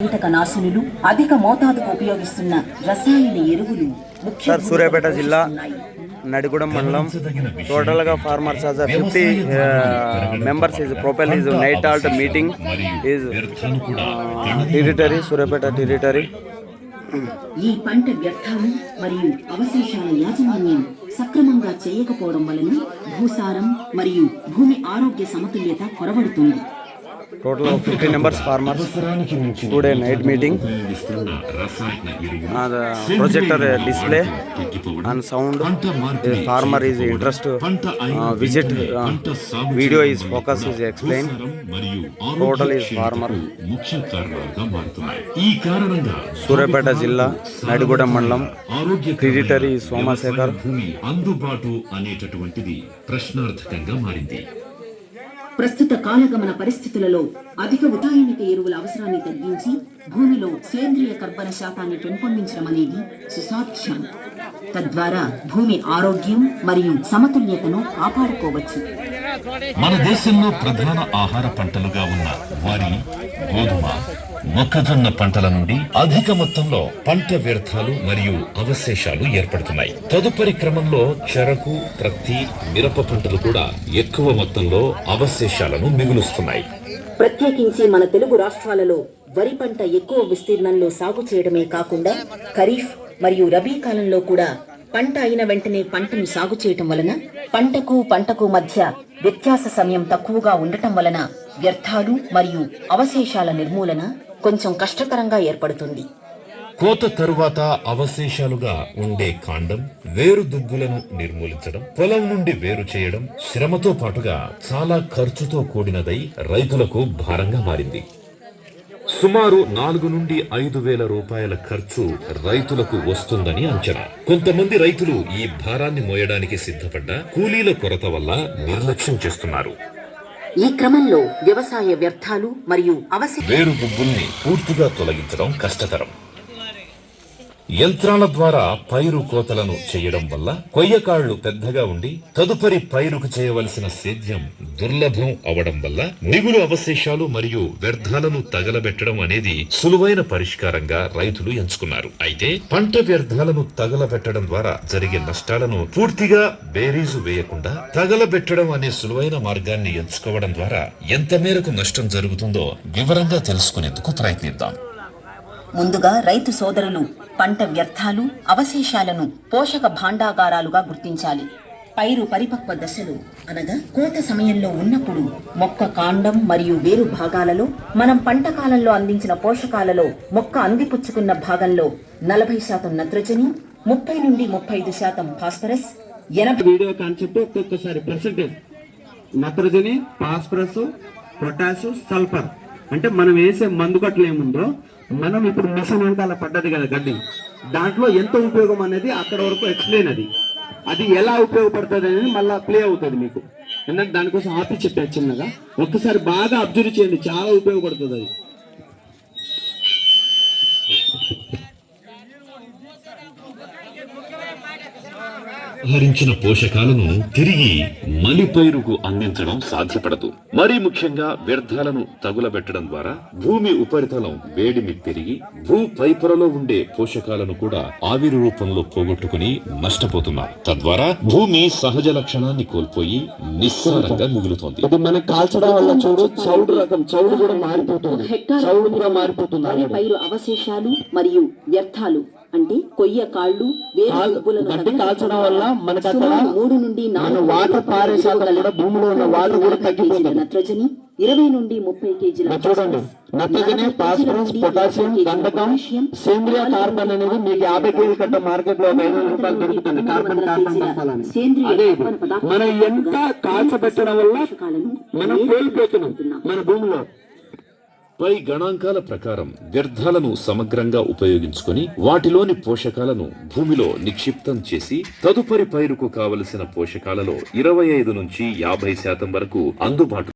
కీటకనాశునులు అధిక మోతాదుకు ఉపయోగిస్తున్న రసాయన ఎరువులు సార్ సూర్యాపేట జిల్లా. నడిగూడెం మండలం టోటల్గా farmers as fifty members is propel is night halt meeting is territory Suryapet territory ఈ పంట వ్యర్థాలు మరియు అవశేషాల యాజమాన్యం సక్రమంగా చేయకపోవడం వలన భూసారం మరియు భూమి ఆరోగ్య సమతుల్యత కొరవడుతుంది total fifty members farmers today night meeting projector display and sound farmer is interest visit video is focus is explain total is farmer Suryapet జిల్లా నడిగూడెం మండలం ఆరోగ్య సోమశేఖర్ అందుబాటు అనేటటువంటిది ప్రశ్నార్థకంగా మారింది. ప్రస్తుత కాలగమన పరిస్థితులలో అధిక ఉదాయనిక ఎరువుల అవసరాన్ని తగ్గించి భూమిలో సేంద్రియ కర్బన శాతాన్ని పెంపొందించడం అనేది సుసాధ్యం. తద్వారా భూమి ఆరోగ్యం మరియు సమతుల్యతను కాపాడుకోవచ్చు. మన దేశంలో ప్రధాన ఆహార పంటలుగా ఉన్న వరి గోధుమ మొక్కజొన్న పంటల నుండి అధిక మొత్తంలో పంట వ్యర్థాలు మరియు అవశేషాలు ఏర్పడుతున్నాయి. తదుపరి క్రమంలో చెరకు ప్రత్తి మిరప పంటలు కూడా ఎక్కువ మొత్తంలో అవశేషాలను మిగులుస్తున్నాయి. ప్రత్యేకించి మన తెలుగు రాష్ట్రాలలో వరి పంట ఎక్కువ విస్తీర్ణంలో సాగు చేయడమే కాకుండా ఖరీఫ్ మరియు రబీ కాలంలో కూడా పంట అయిన వెంటనే పంటను సాగు చేయటం వలన పంటకు పంటకు మధ్య వ్యత్యాస సమయం తక్కువగా ఉండటం వలన వ్యర్థాలు మరియు అవశేషాల నిర్మూలన కొంచెం కష్టతరంగా ఏర్పడుతుంది. కోత తరువాత అవశేషాలుగా ఉండే కాండం వేరు దుగ్గులను నిర్మూలించడం పొలం నుండి వేరు చేయడం శ్రమతో పాటుగా చాలా ఖర్చుతో కూడినదై రైతులకు భారంగా మారింది. సుమారు నాలుగు నుండి ఐదు వేల రూపాయల ఖర్చు రైతులకు వస్తుందని అంచనా. కొంతమంది రైతులు ఈ భారాన్ని మోయడానికి సిద్ధపడ్డ కూలీల కొరత వల్ల నిర్లక్ష్యం చేస్తున్నారు. ఈ క్రమంలో వ్యవసాయ వ్యర్థాలు మరియు అవశేష వేరు గుబ్బుల్ని పూర్తిగా తొలగించడం కష్టతరం. యంత్రాల ద్వారా పైరు కోతలను చేయడం వల్ల కొయ్యకాళ్ళు పెద్దగా ఉండి తదుపరి పైరుకు చేయవలసిన సేద్యం దుర్లభం అవడం వల్ల మిగులు అవశేషాలు మరియు వ్యర్థాలను తగలబెట్టడం అనేది సులువైన పరిష్కారంగా రైతులు ఎంచుకున్నారు. అయితే పంట వ్యర్థాలను తగలబెట్టడం ద్వారా జరిగే నష్టాలను పూర్తిగా బేరీజు వేయకుండా తగలబెట్టడం అనే సులువైన మార్గాన్ని ఎంచుకోవడం ద్వారా ఎంత మేరకు నష్టం జరుగుతుందో వివరంగా తెలుసుకునేందుకు ప్రయత్నిద్దాం. ముందుగా రైతు సోదరులు పంట వ్యర్థాలు అవశేషాలను పోషక భాండాగారాలుగా గుర్తించాలి. పైరు పరిపక్వ దశలు అనగా కోత సమయంలో ఉన్నప్పుడు మొక్క కాండం మరియు వేరు భాగాలలో మనం పంట కాలంలో అందించిన పోషకాలలో మొక్క అందిపుచ్చుకున్న భాగంలో నలభై శాతం నత్రజని ముప్పై నుండి ముప్పై ఐదు శాతం ఫాస్ఫరస్ ఎనభై వీడియో కాన్సెప్ట్ ఒక్కొక్కసారి పర్సెంటేజ్ నత్రజని ఫాస్ఫరస్ పొటాషు సల్ఫర్. అంటే మనం వేసే మందు కట్టలు ఏముందో మనం ఇప్పుడు మిషన్ వెనకాల పడ్డది కదా గడ్డి. దాంట్లో ఎంత ఉపయోగం అనేది అక్కడ వరకు ఎక్స్ప్లెయిన్ అది. అది ఎలా ఉపయోగపడుతుంది అనేది మళ్ళీ ప్లే అవుతుంది మీకు. ఎందుకంటే దానికోసం ఆపి చెప్పాను చిన్నగా. ఒక్కసారి బాగా అబ్జర్వ్ చేయండి చాలా ఉపయోగపడుతుంది అది. హరించిన పోషకాలను తిరిగి మలి పైరుకు అందించడం సాధ్యపడదు. మరీ ముఖ్యంగా వ్యర్థాలను తగులబెట్టడం ద్వారా భూమి ఉపరితలం వేడిమి పెరిగి భూ పైపొరలో ఉండే పోషకాలను కూడా ఆవిరి రూపంలో పోగొట్టుకుని నష్టపోతున్నారు తద్వారా భూమి సహజ లక్షణాన్ని కోల్పోయి నిస్సారంగా మిగులుతోంది. ఇది మనకి కాల్చడం వల్ల చూడు చౌడు రకం చౌడు కూడా మారిపోతుంది. చౌడు కూడా మారిపోతుంది. పైరు అవశేషాలు మరియు వ్యర్థాలు అంటే కొయ్య కాళ్ళు గడ్డి కాల్చడం వల్ల మనకు మూడు నుండి నాలుగు వాటర్ పారే శాతం కూడా భూమిలో ఉన్న వాటర్ కూడా తగ్గిపోతుంది. నత్రజని ఇరవై నుండి ముప్పై కేజీల చూడండి నత్రజని ఫాస్ఫరస్ పొటాషియం గంధకం సేంద్రియ కార్బన్ అనేది మీకు యాభై కేజీ కట్ట మార్కెట్లో ఐదు రూపాయలు దొరుకుతుంది కార్బన్ కార్బన్ సేంద్రియ మనం ఎంత కాల్చబెట్టడం వల్ల మనం కోల్పోతున్నాం మన భూమిలో. పై గణాంకాల ప్రకారం వ్యర్థాలను సమగ్రంగా ఉపయోగించుకొని వాటిలోని పోషకాలను భూమిలో నిక్షిప్తం చేసి తదుపరి పైరుకు కావలసిన పోషకాలలో ఇరవై ఐదు నుంచి యాభై శాతం వరకు అందుబాటు